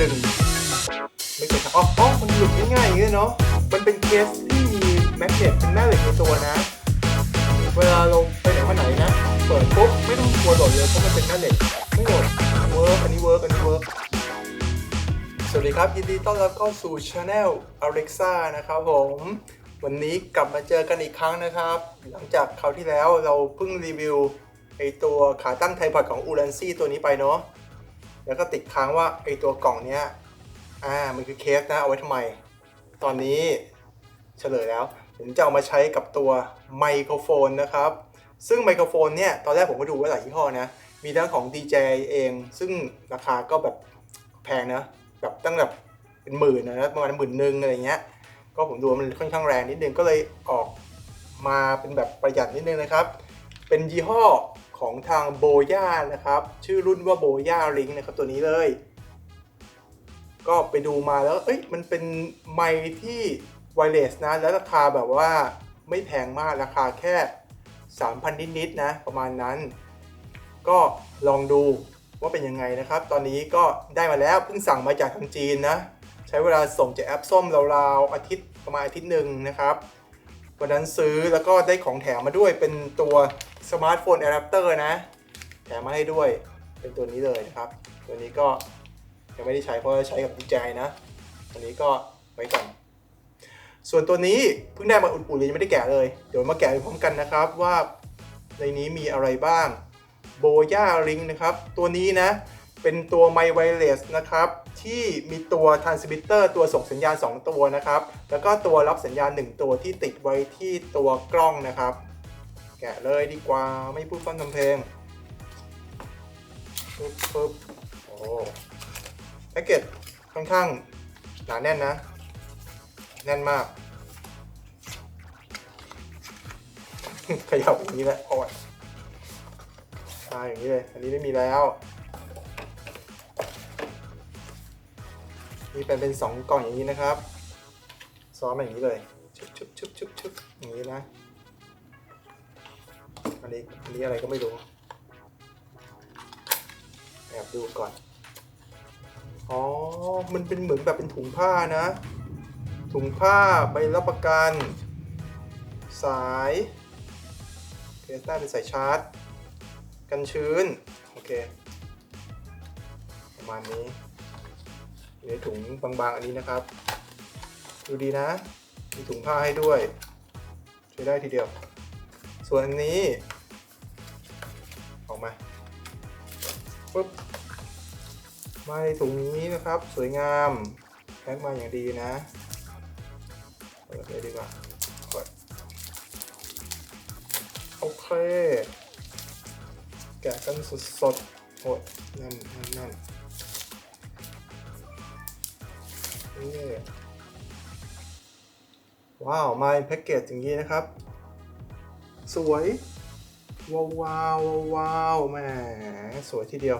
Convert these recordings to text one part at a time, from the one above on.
ดึงไม่เคยทำอ๋ออ๋อมันหลุดง่ายๆอย่างนี้เลยเนาะ มันเป็นเคสที่มีแมกเนตเป็นแม่เหล็กในตัวนะ เวลาเราไปไหนมาไหนนะ เปิดปุ๊บไม่ต้องกลัวหล่นเลยเพราะมันเป็นแม่เหล็กไม่หล่นเวิร์กอันนี้เวิร์กอันนี้เวิร์กสวัสดีครับ ยินดีต้อนรับเข้าสู่ช anel Alexa นะครับผม วันนี้กลับมาเจอกันอีกครั้งนะครับ หลังจากคราวที่แล้วเราเพิ่งรีวิวไอตัวขาตั้งไทพอดของ u r a n c y ตัวนี้ไปเนาะ แล้วก็ติดค้างว่าไอตัวกล่องเนี้ยอ่ามันคือเคสนะเอาไว้ทำไม ตอนนี้เฉลยแล้ว ผมจะเอามาใช้กับตัวไมโครโฟนนะครับ ซึ่งไมโครโฟนเนี่ยตอนแรกผมก็ดูไว้หลายยี่ห้อนะ มีทั้งของ DJ เอง ซึ่งราคาก็แบบแพงนะ แบบตั้งแบบเป็นหมื่นนะประมาณหมื่นหนึ่งอะไรเงี้ย ก็ผมดูมันค่อนข้างแรงนิดนึงก็เลยออกมาเป็นแบบประหยัดนิดนึงนะครับ เป็นยี่ห้อ ของทางโบย่านะครับ ชื่อรุ่นว่าโบย่าลิงนะครับตัวนี้เลย ก็ไปดูมาแล้วเอ้ยมันเป็นไมค์ที่ไวเลสนะ แล้วราคาแบบว่าไม่แพงมากราคาแค่ 3,000 นิดๆนะ ประมาณนั้น ก็ลองดูว่าเป็นยังไงนะครับ ตอนนี้ก็ได้มาแล้วเพิ่งสั่งมาจากทางจีนนะ ใช้เวลาส่งจากแอปส้มราวๆอาทิตย์ประมาณอาทิตย์หนึ่งนะครับวันนั้นซื้อแล้วก็ได้ของแถมมาด้วยเป็นตัว สมาร์ทโฟนอะแดปเตอร์นะแถมมาให้ด้วยเป็นตัวนี้เลยนะครับ ตัวนี้ก็ยังไม่ได้ใช้เพราะใช้กับ DJI นะอันนี้ก็ไว้ก่อนส่วนตัวนี้เพิ่งได้มาอุ่นๆเลยยังไม่ได้แกะเลย เดี๋ยวมาแกะไปพร้อมกันนะครับว่าในนี้มีอะไรบ้างโบย่าลิงนะครับ ตัวนี้นะ เป็นตัวไมไวเลสนะครับ ที่มีตัวทรานสมิเตอร์ตัวส่งสัญญาณ 2 ตัวนะครับ แล้วก็ตัวรับสัญญาณ 1 ตัวที่ติดไว้ที่ตัวกล้องนะครับ แกะเลยดีกว่าไม่พูดฟันทำเพลงปึ๊บปึ๊บโอ้แพ็กเกจค่อนข้างหนาแน่นนะ แน่นมาก ขยับอย่างนี้แหละโอ้ยใช่อย่างนี้เลย อันนี้ไม่มีแล้ว นี่เป็นเป็นสองกล่องอย่างนี้นะครับ ซ้อมอย่างนี้เลยชุบชุบชุบชุบชุบอย่างนี้นะ นนี้อันนี้อะไรก็ไม่รู้แอบดูก่อน อ๋อ มันเป็นเหมือนแบบเป็นถุงผ้านะ ถุงผ้าใบรับประกัน สายเคสหน้าเป็นสายชาร์จ กันชื้น โอเค ประมาณนี้อยู่ในถุงบางๆ อันนี้นะครับ ดูดีนะ มีถุงผ้าให้ด้วย ใช้ได้ทีเดียว ส่วนอันนี้ ปุ๊บมาในถุงนี้นะครับ สวยงามแพ็คมาอย่างดีนะเปิดเลยดีกว่ากดโอเค แกะกันสดๆโอ้ยแน่นแน่นแน่นนี่ว้าว มาเป็นแพ็กเกจอย่างนี้นะครับ สวย ว้าวว้าวว้าวแหมสวยทีเดียว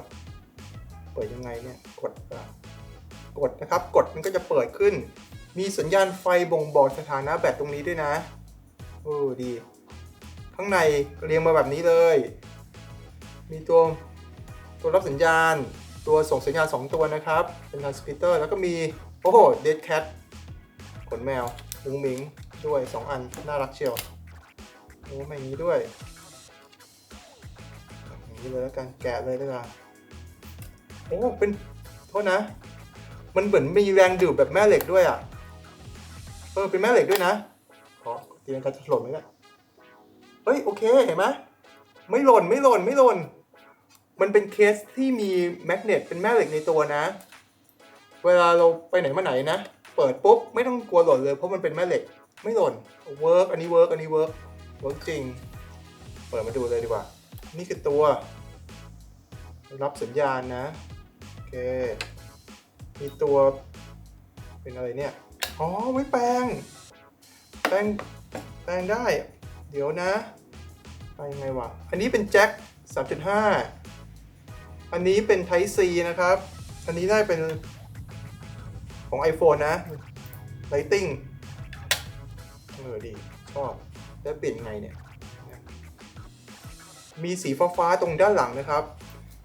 เปิดยังไงเนี่ย กดกดนะครับ กดมันก็จะเปิดขึ้น มีสัญญาณไฟบ่งบอกสถานะแบตตรงนี้ด้วยนะเออดี ข้างในเรียงมาแบบนี้เลย มีตัวตัวรับสัญญาณ ตัวส่งสัญญาณ 2 ตัวนะครับ เป็นทรานสมิเตอร์ แล้วก็มี โอ้โหเดดแคทขนแมวมุงมิงด้วย 2 อัน น่ารักเชียว โอ้ไม่งี้ด้วย นี้เลยแล้วกันแกะเลยดีกว่าโอ้เป็นโทษนะ มันเหมือนมีแรงดูดแบบแม่เหล็กด้วยอะเออเป็นแม่เหล็กด้วยนะขอเตรียมการจะหล่นไหมเนี่ยเฮ้ยโอเคเห็นไหมไม่หล่นไม่หล่นไม่หล่นมันเป็นเคสที่มีแมกเนตเป็นแม่เหล็กในตัวนะ เวลาเราไปไหนมาไหนนะ เปิดปุ๊บไม่ต้องกลัวหล่นเลยเพราะมันเป็นแม่เหล็ก ไม่หล่นเวิร์กอันนี้เวิร์กอันนี้เวิร์กเวิร์กจริง เปิดมาดูเลยดีกว่า นี่คือตัว รับสัญญาณนะ โอเค มีตัว เป็นอะไรเนี่ย อ๋อ ไว้แปลง แปลง แปลงได้ เดี๋ยวนะ ไปยังไงวะ อันนี้เป็นแจ็ค 3.5 อันนี้เป็น Type C นะครับ อันนี้ได้เป็นของ iPhone นะ Lighting เออดี ชอบ แล้วเปลี่ยนยังไงเนี่ย มีสีฟ้าๆตรงด้านหลังนะครับ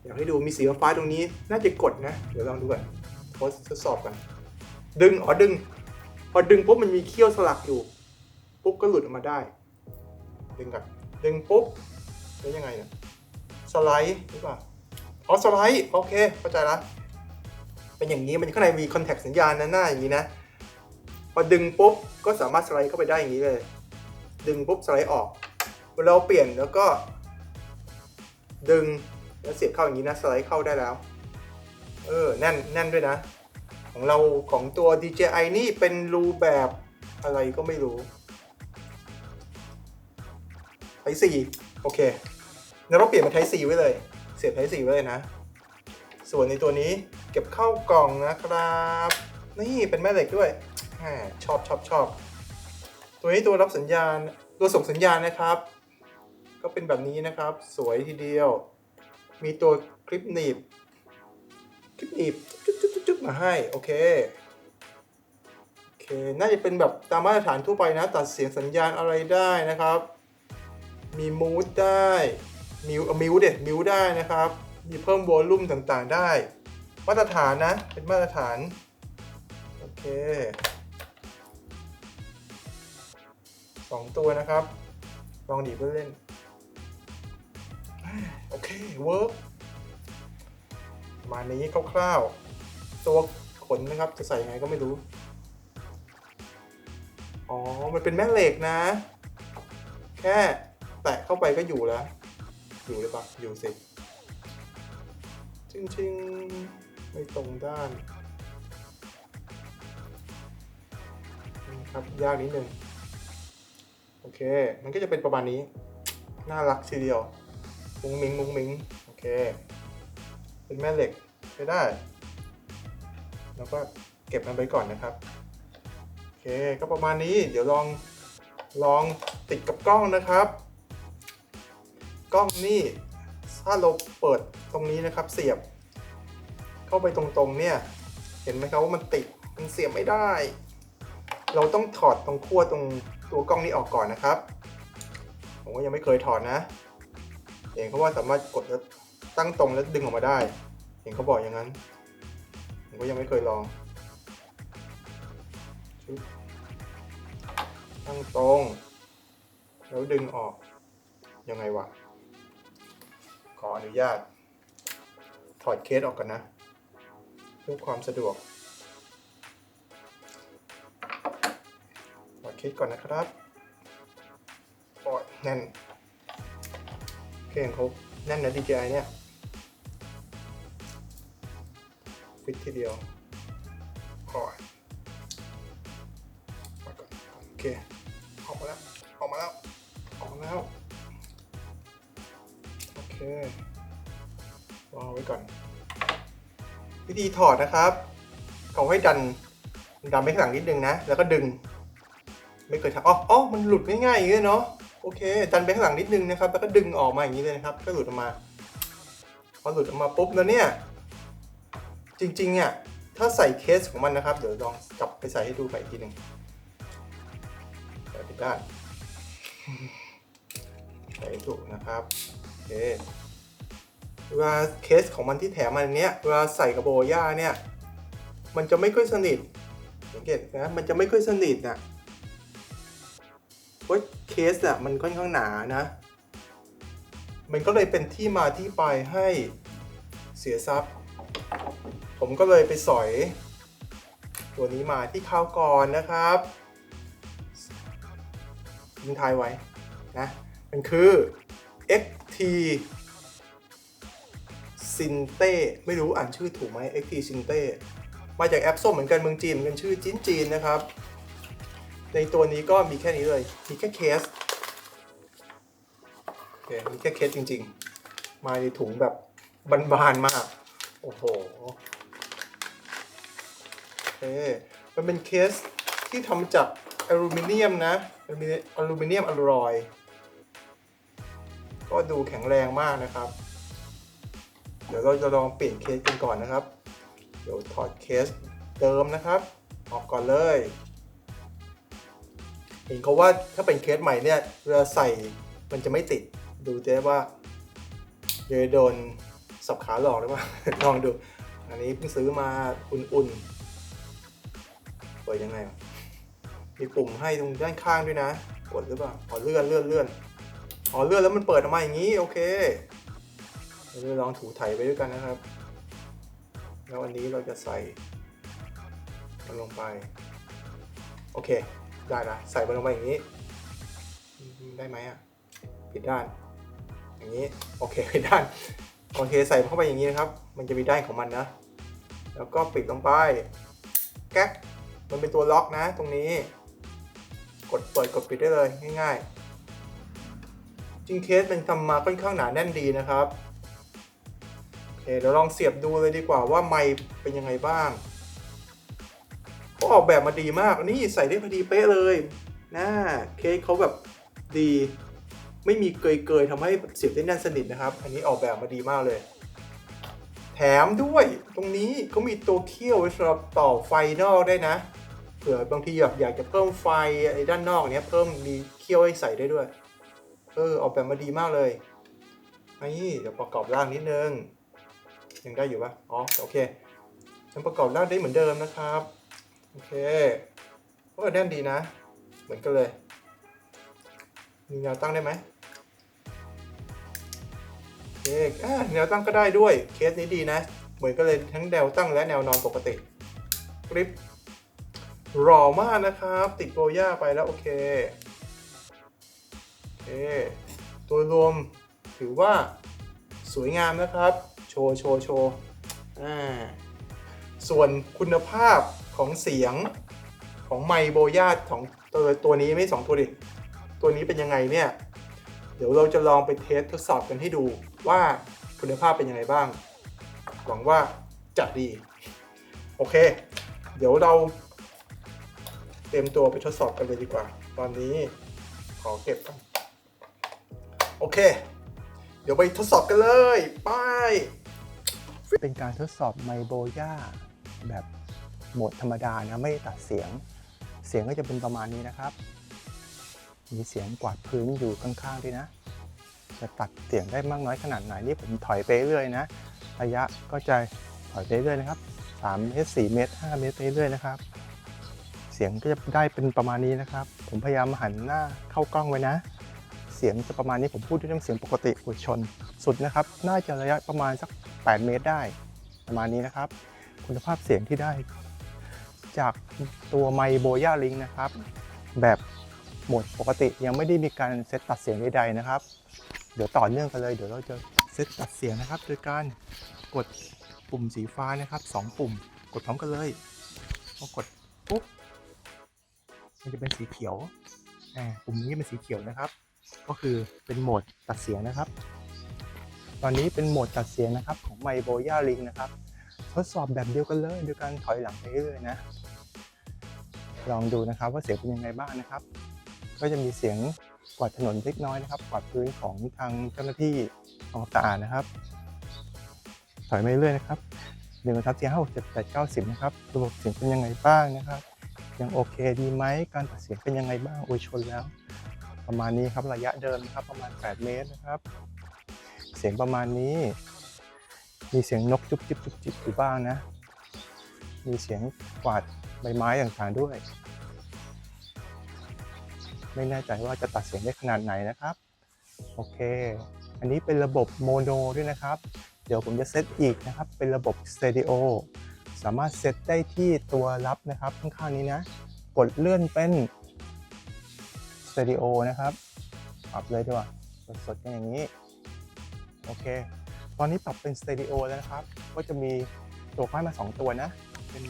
อยากให้ดูมีสีฟ้าๆตรงนี้ น่าจะกดนะ เดี๋ยวลองดูก่อนทดทดสอบกัน ดึง อ๋อ ดึง พอดึงปุ๊บมันมีเขี้ยวสลักอยู่ ปุ๊บก็หลุดออกมาได้ ดึงกันดึงปุ๊บ แล้วยังไงเนี่ย สไลด์หรือเปล่า อ๋อ สไลด์ โอเค เข้าใจละเป็นอย่างนี้ มันข้างในมีคอนแทคสัญญาณนะหน้าอย่างนี้นะ พอดึงปุ๊บ ก็สามารถสไลด์เข้าไปได้อย่างนี้เลย ดึงปุ๊บสไลด์ออกเวลาเราเปลี่ยนแล้วก็ ดึงแล้วเสียบเข้าอย่างนี้นะสไลด์เข้าได้แล้ว เออแน่นแน่นด้วยนะ ของเราของตัว DJI นี่เป็นรูแบบอะไรก็ไม่รู้ไทสี่โอเคงั้นเราเปลี่ยนเป็นไทสี่ไว้เลย เสียบไทสี่ไว้เลยนะ ส่วนในตัวนี้เก็บเข้ากล่องนะครับ นี่เป็นแม่เหล็กด้วยแหมชอบชอบชอบ ตัวนี้ตัวรับสัญญาณ ตัวส่งสัญญาณนะครับ ก็เป็นแบบนี้นะครับ สวยทีเดียว มีตัวคลิปหนีบ คลิปหนีบจุ๊บจุ๊บจุ๊บจุ๊บมาให้ โอเค โอเค น่าจะเป็นแบบตามมาตรฐานทั่วไปนะ ตัดเสียงสัญญาณอะไรได้นะครับ มีมูดได้ มิวมิวเด็ดมิวได้นะครับ มีเพิ่มวอลลุ่มต่างๆได้ มาตรฐานนะ เป็นมาตรฐาน โอเคสองตัวนะครับ ลองดีบเล่น โอเคเวิร์กมานี้คร่าวๆ ตัวขนนะครับจะใส่ยังไงก็ไม่รู้ อ๋อ มันเป็นแม่เหล็กนะ แค่แตะเข้าไปก็อยู่แล้ว อยู่หรือเปล่าอยู่สิจริงๆ ไม่ตรงด้านนี่ครับยากนิดนึง โอเค มันก็จะเป็นประมาณนี้ น่ารักทีเดียว มุ้งมิงมุ้งมิงโอเค เป็นแม่เหล็กใช้ได้ แล้วก็เก็บมันไว้ก่อนนะครับ โอเคก็ประมาณนี้เดี๋ยวลองลองติดกับกล้องนะครับ กล้องนี่ถ้าเราเปิดตรงนี้นะครับเสียบ เข้าไปตรงๆเนี่ย เห็นไหมครับว่ามันติดมันเสียบไม่ได้ เราต้องถอดตรงขั้วตรงตัวกล้องนี้ออกก่อนนะครับผมก็ยังไม่เคยถอดนะ เห็นเขาว่าสามารถกดแล้วตั้งตรงแล้วดึงออกมาได้ เห็นเขาบอกอย่างนั้น ผมก็ยังไม่เคยลองตั้งตรง แล้วดึงออก ยังไงวะ ขออนุญาต ถอดเคสออกกันนะเพื่อความสะดวก ถอดเคสก่อนนะครับโอ้ยแน่น เครื่องเขาแน่นนะ DJI เนี่ยฟิตทีเดียวโอ้ยมาก่อนโอเคออกมาแล้ว ออกมาแล้ว ออกมาแล้ว โอเควางไว้ก่อน วิธีถอดนะครับ เขาให้ดัน ดันไปข้างหลังนิดนึงนะ แล้วก็ดึง ไม่เคยทำอ๋ออ๋อมันหลุดง่ายๆอย่างนี้เลยเนาะ โอเคดันไปข้างหลังนิดนึงนะครับ แล้วก็ดึงออกมาอย่างนี้เลยนะครับ ก็หลุดออกมา พอหลุดออกมาปุ๊บแล้วเนี่ย จริงๆอะถ้าใส่เคสของมันนะครับ เดี๋ยวลองกลับไปใส่ให้ดูใหม่อีกทีหนึ่งใส่ผิดด้านใส่ถูกนะครับ โอเค เวลาเคสของมันที่แถมมาอันเนี้ย เวลาใส่กระโบย่าเนี่ย มันจะไม่ค่อยสนิท สังเกตนะ มันจะไม่ค่อยสนิทนะเพราะ เคสอะมันค่อนข้างหนานะ มันก็เลยเป็นที่มาที่ไปให้เสียทรัพย์ ผมก็เลยไปสอย ตัวนี้มาที่ข้าวก่อนนะครับทิ้งท้ายไว้นะ มันคือ XT ซินเต้ไม่รู้อ่านชื่อถูกไหม XT ซินเต้มาจากแอปส้มเหมือนกันเมืองจีนเหมือนกันชื่อจีนจีนนะครับ ในตัวนี้ก็มีแค่นี้เลย มีแค่เคสโอเคมีแค่เคสจริง ๆ มาในถุงแบบบานๆมาก โอ้โหโอเคมันเป็นเคสที่ทำจากอลูมิเนียมนะอลูมิเนียมอลูมิเนียมอลลอย ก็ดูแข็งแรงมากนะครับ เดี๋ยวเราจะลองเปลี่ยนเคสกันก่อนนะครับ เดี๋ยวถอดเคสเดิมนะครับ ออกก่อนเลย เห็นเขาว่าถ้าเป็นเคสใหม่เนี่ยเวลาใส่มันจะไม่ติดดูได้ว่าเดี๋ยวโดนสับขาหลอกหรือเปล่าลองดู อันนี้เพิ่งซื้อมาอุ่นๆเปิดยังไง มีปุ่มให้ตรงด้านข้างด้วยนะกดหรือเปล่าอ๋อเลื่อนเลื่อนเลื่อนอ๋อเลื่อนแล้วมันเปิดออกมาอย่างนี้ โอเคเราลองถูไถไปด้วยกันนะครับ แล้ววันนี้เราจะใส่มันลงไป โอเค ได้ละใส่มันลงไปอย่างนี้ ได้ไหมอะผิดด้าน อย่างนี้โอเคผิดด้านโอเคใส่เข้าไปอย่างนี้นะครับ มันจะมีด้านของมันนะ แล้วก็ปิดลงไป แก๊กมันเป็นตัวล็อกนะ ตรงนี้ กดเปิดกดปิดได้เลยง่ายๆจริงเคสมันทำมาค่อนข้างหนาแน่นดีนะครับโอเคเดี๋ยวลองเสียบดูเลยดีกว่าว่าไมค์เป็นยังไงบ้าง เขาออกแบบมาดีมาก นี่ใส่ได้พอดีเป๊ะเลยนะเคสเขาแบบดีไม่มีเกยๆทำให้เสียบได้แน่นสนิทนะครับ อันนี้ออกแบบมาดีมากเลย แถมด้วยตรงนี้เขามีตัวเคี่ยวไว้สำหรับต่อไฟนอกได้นะ เผื่อบางทีแบบอยากจะเพิ่มไฟไอ้ด้านนอกเนี้ยเพิ่มมีเคี่ยวให้ใส่ได้ด้วย เออออกแบบมาดีมากเลยนี่เดี๋ยวประกอบร่างนิดนึงยังได้อยู่ปะอ๋อโอเคยังประกอบร่างได้เหมือนเดิมนะครับ โอเคก็แน่นดีนะ เหมือนกันเลย มีแนวตั้งได้ไหมโอเคอ่าแนวตั้งก็ได้ด้วย เคสนี้ดีนะ เหมือนกันเลยทั้งแนวตั้งและแนวนอนปกติกริปหล่อมากนะครับ ติดโบย่าไปแล้ว โอเค โอเค ตัวรวมถือว่าสวยงามนะครับ โชว์ โชว์ โชว์ อ่า ส่วนคุณภาพ ของเสียงของไมโบยาของตัวตัวนี้ไม่สองตัวดิตัวนี้เป็นยังไงเนี่ย เดี๋ยวเราจะลองไปเทสทดสอบกันให้ดูว่าคุณภาพเป็นยังไงบ้าง หวังว่าจะดี โอเค เดี๋ยวเราเตรียมตัวไปทดสอบกันเลยดีกว่า ตอนนี้ขอเก็บก่อนโอเค เดี๋ยวไปทดสอบกันเลย ไป เป็นการทดสอบไมโบย่าแบบ โหมดธรรมดานะไม่ตัดเสียง เสียงก็จะเป็นประมาณนี้นะครับ มีเสียงกวาดพื้นอยู่ข้างๆด้วยนะ จะตัดเสียงได้มากน้อยขนาดไหนนี่ผมถอยไปเรื่อยนะระยะก็จะถอยไปเรื่อยนะครับ3เมตร4เมตร5เมตรไปเรื่อยนะครับ เสียงก็จะได้เป็นประมาณนี้นะครับ ผมพยายามหันหน้าเข้ากล้องไว้นะ เสียงจะประมาณนี้ผมพูดด้วยน้ำเสียงปกติปุชน สุดนะครับ น่าจะระยะประมาณสัก 8 เมตรได้ ประมาณนี้นะครับ คุณภาพเสียงที่ได้ จากตัวไมโบย่าลิงนะครับ แบบโหมดปกติยังไม่ได้มีการเซตตัดเสียงใดๆนะครับ เดี๋ยวต่อเนื่องกันเลย เดี๋ยวเราจะเซตตัดเสียงนะครับ โดยการกดปุ่มสีฟ้านะครับสองปุ่ม กดพร้อมกันเลยพอกดปุ๊บมันจะเป็นสีเขียวอ่าปุ่มนี้เป็นสีเขียวนะครับ ก็คือเป็นโหมดตัดเสียงนะครับ ตอนนี้เป็นโหมดตัดเสียงนะครับของไมโบย่าลิงนะครับ ทดสอบแบบเดียวกันเลยโดยการถอยหลังไปเรื่อยๆนะ ลองดูนะครับว่าเสียงเป็นยังไงบ้างนะครับ ก็จะมีเสียงกวาดถนนเล็กน้อยนะครับกวาดพื้นของทางเจ้าหน้าที่ของตานะครับ ถอยไปเรื่อยๆนะครับหนึ่งสามสี่ห้าหกเจ็ดแปดเก้าสิบนะครับระบบเสียงเป็นยังไงบ้างนะครับ ยังโอเคดีไหมการตัดเสียงเป็นยังไงบ้างโอยชนแล้ว ประมาณนี้ครับระยะเดิมนะครับประมาณ 8 เมตรนะครับ เสียงประมาณนี้ มีเสียงนกจุบจิบจุบจิบอยู่บ้างนะ มีเสียงกวาด ใบไม้ต่างๆด้วย ไม่แน่ใจว่าจะตัดเสียงได้ขนาดไหนนะครับ โอเค อันนี้เป็นระบบโมโนด้วยนะครับ เดี๋ยวผมจะเซตอีกนะครับ เป็นระบบสเต r ริโอสามารถเซตได้ที่ตัวรับนะครับข้างๆนี้นะ กดเลื่อนเป็นสเต r ริโอนะครับปรับเลยดีกว่าสดๆกันอย่างนี้ โอเค ตอนนี้ปรับเป็นสเต r ริโอแล้วนะครับ ก็จะมีตัวค่ายมา 2 ตัวนะ เป็น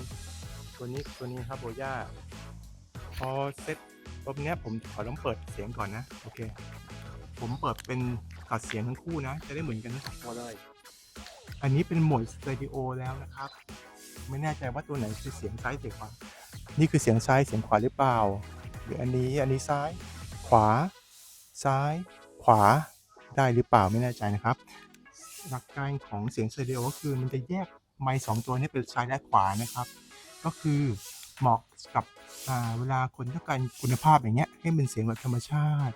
ตัวนี้กับตัวนี้ครับโบย่าพอเซตรอบเนี้ยผมขอต้องเปิดเสียงก่อนนะ โอเค ผมเปิดเป็นตัดเสียงทั้งคู่นะ จะได้เหมือนกันทั้งสองตัวเลย อันนี้เป็นโหมดสเต r ริโอแล้วนะครับ ไม่แน่ใจว่าตัวไหนคือเสียงซ้ายเสียงขวา นี่คือเสียงซ้ายเสียงขวาหรือเปล่า หรืออันนี้อันนี้ซ้าย ขวา ซ้าย ขวา ได้หรือเปล่าไม่แน่ใจนะครับ หลักการของเสียงสเตอริโอก็คือมันจะแยกไมค์สองตัวนี้เป็นซ้ายและขวานะครับ ก็คือเหมาะกับเวลาคนต้องการคุณภาพอย่างเงี้ยให้มันเสียงแบบธรรมชาติ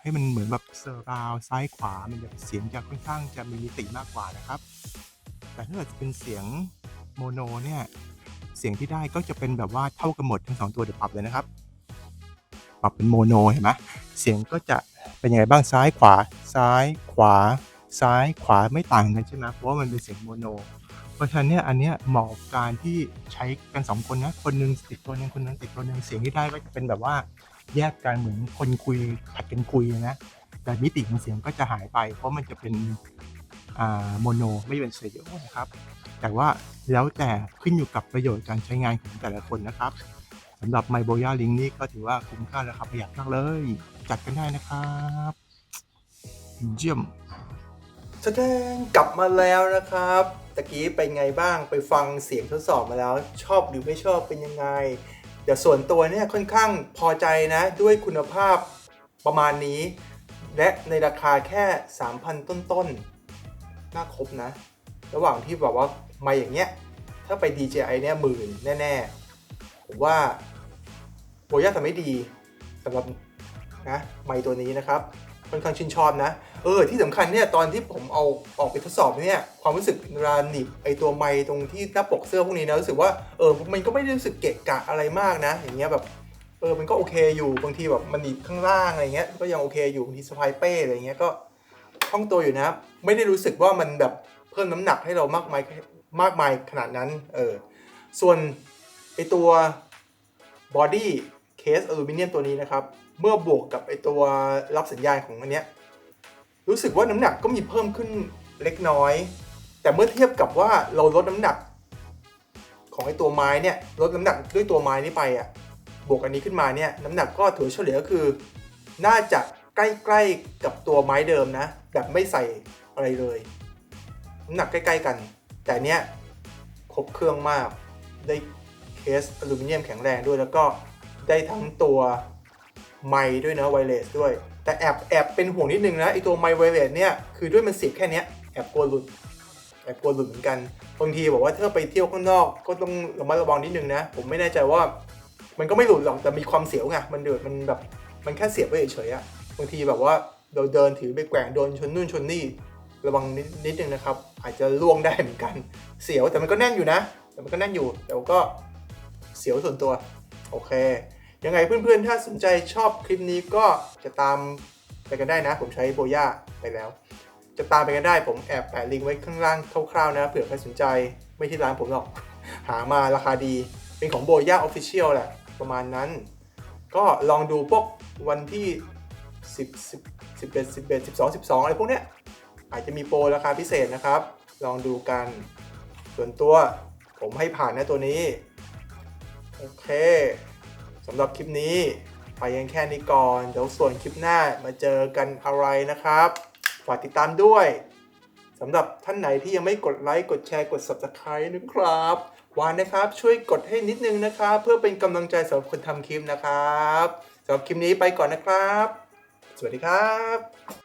ให้มันเหมือนแบบเซอร์ราวซ้ายขวามันจะเสียงจะค่อนข้างจะมีมิติมากกว่านะครับ แต่ถ้าเกิดเป็นเสียงโมโนเนี่ยเสียงที่ได้ก็จะเป็นแบบว่าเท่ากันหมดทั้งสองตัวเดี๋ยวปรับเลยนะครับ ปรับเป็นโมโนเห็นไหมเสียงก็จะเป็นยังไงบ้างซ้ายขวา ซ้ายขวา ซ้ายขวาไม่ต่างกันใช่ไหมเพราะว่ามันเป็นเสียงโมโน ราะฉะนั้นเนี่ยอันเนี้ยเหมาะกับการที่ใช้กันสองคนนะคนหนึงติดตัวหนึงคนหนึงติดตัวหนึงเสียงที่ได้ก็จะเป็นแบบว่าแยกกันเหมือนคนคุยผัดกันคุยนะแต่มิติของเสียงก็จะหายไป เพราะมันจะเป็นอ่าโมโนไม่เป็นสเตอริโอนะครับ แต่ว่าแล้วแต่ขึ้นอยู่กับประโยชน์การใช้งานของแต่ละคนนะครับสำหรับ m y b o y a Link นี่ก็ถือว่าคุ้มค่าราคาประหยัดมากเลย จัดกันได้นะครับ เยี่ยม แสดงกลับมาแล้วนะครับตะกี้เป็นไงบ้างไปฟังเสียงทดสอบมาแล้ว ชอบหรือไม่ชอบเป็นยังไงเดี๋ยวส่วนตัวเนี่ยค่อนข้างพอใจนะ ด้วยคุณภาพประมาณนี้ และในราคาแค่ 3,000 ต้นๆน่าครบนะ ระหว่างที่แบบว่ามาอย่างเงี้ย ถ้าไป DJI เนี่ยหมื่นแน่ ๆ ผมว่าโบย่าทำไม่ดีสำหรับนะ ไมค์ตัวนี้นะครับ ค่อนข้างชื่นชอบนะ เออที่สำคัญเนี่ยตอนที่ผมเอาออกไปทดสอบเนี่ยความรู้สึกเวลาหนีบไอตัวไม้ตรงที่หน้าปกเสื้อพวกนี้นะรู้สึกว่าเออมันก็ไม่ได้รู้สึกเกะกะอะไรมากนะ อย่างเงี้ยแบบเออมันก็โอเคอยู่บางทีแบบมันหนีบข้างล่างอะไรเงี้ยก็ยังโอเคอยู่บางทีสะพายเป้อะไรเงี้ยก็คล่องตัวอยู่นะ ไม่ได้รู้สึกว่ามันแบบเพิ่มน้ำหนักให้เรามากมายมากมายขนาดนั้นเออส่วนไอตัวบอดี้เคสอลูมิเนียมตัวนี้นะครับ เมื่อบวกกับไอตัวรับสัญญาณของอันเนี้ย รู้สึกว่าน้ำหนักก็มีเพิ่มขึ้นเล็กน้อย แต่เมื่อเทียบกับว่าเราลดน้ำหนัก ของไอตัวไม้เนี่ยลดน้ำหนักด้วยตัวไม้นี้ไปอะบวกอันนี้ขึ้นมาเนี่ยน้ำหนักก็ถือเฉลี่ยก็คือ น่าจะใกล้ๆกับตัวไม้เดิมนะ แบบไม่ใส่อะไรเลย น้ำหนักใกล้ๆกัน แต่เนี้ยครบเครื่องมากได้เคสอลูมิเนียมแข็งแรงด้วยแล้วก็ได้ทั้งตัวไมค์ด้วยนะไวเลสด้วย แต่แอบแอบเป็นห่วงนิดนึงนะไอตัวไมค์ไวเลสเนี่ยคือด้วยมันเสียบแค่นี้แอบกลัวหลุดแอบกลัวหลุดเหมือนกันบางทีบอกว่าถ้าไปเที่ยวข้างนอกก็ต้องระมัดระวังนิดนึงนะ ผมไม่แน่ใจว่า มันก็ไม่หลุดหรอกแต่มีความเสียวไงมันเดือดมันแบบมันแค่เสียบไว้เฉยๆอะบางทีแบบว่าเราเดินถือไปแกว่งโดนชนนู่นชนนี่ระวังนิดนิดนึงนะครับ อาจจะล่วงได้เหมือนกัน เสียวแต่มันก็แน่นอยู่นะ แต่มันก็แน่นอยู่แต่ก็เสียวส่วนตัว โอเค ยังไงเพื่อนๆ ถ้าสนใจชอบคลิปนี้ก็จะตามไปกันได้นะ ผมใช้โบย่าไปแล้ว จะตามไปกันได้ผมแอบแปะลิงก์ไว้ข้างล่างคร่าวๆนะเผื่อใครสนใจไม่ที่ร้านผมหรอก หามาราคาดีเป็นของโบย่าออฟฟิเชียลแหละ ประมาณนั้น ก็ลองดูพวกวันที่ 10 10 11 11 12 12 อะไรพวกเนี้ยอาจจะมีโปรราคาพิเศษนะครับ ลองดูกัน ส่วนตัวผมให้ผ่านนะตัวนี้ โอเค สำหรับคลิปนี้ไปยังแค่นี้ก่อน เดี๋ยวส่วนคลิปหน้ามาเจอกันอะไรนะครับ ฝากติดตามด้วยสำหรับท่านไหนที่ยังไม่กดไลค์กดแชร์กด Subscribe นะครับวานนะครับช่วยกดให้นิดนึงนะครับ เพื่อเป็นกำลังใจสำหรับคนทำคลิปนะครับสำหรับคลิปนี้ไปก่อนนะครับ สวัสดีครับ